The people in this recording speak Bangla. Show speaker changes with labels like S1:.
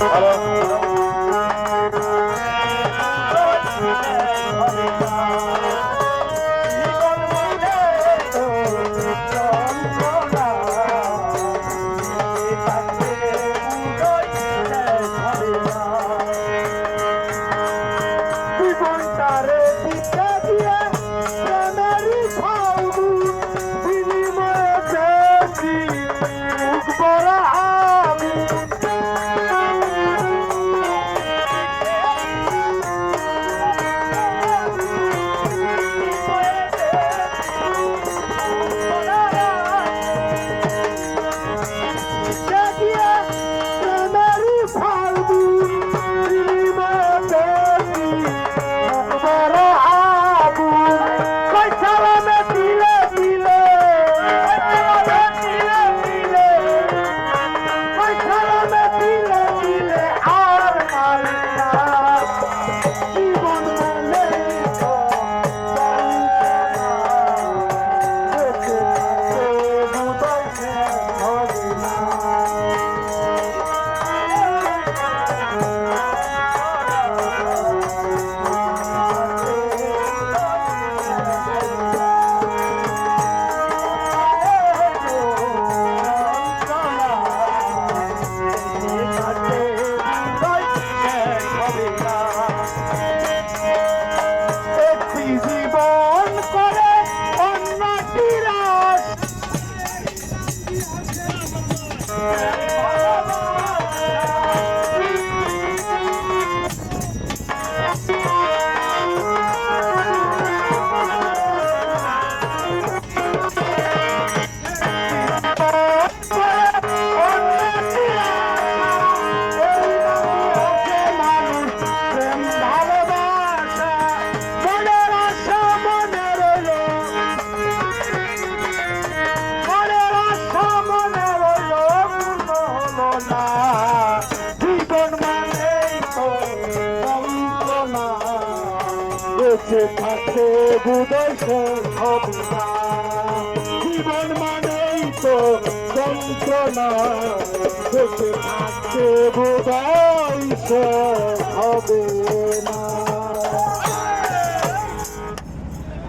S1: Hello. Thank you. বেঁচে থাকতে বুদয় জীবন মানেই তো যন্ত্রণা বেঁচে বুদয় হবে না।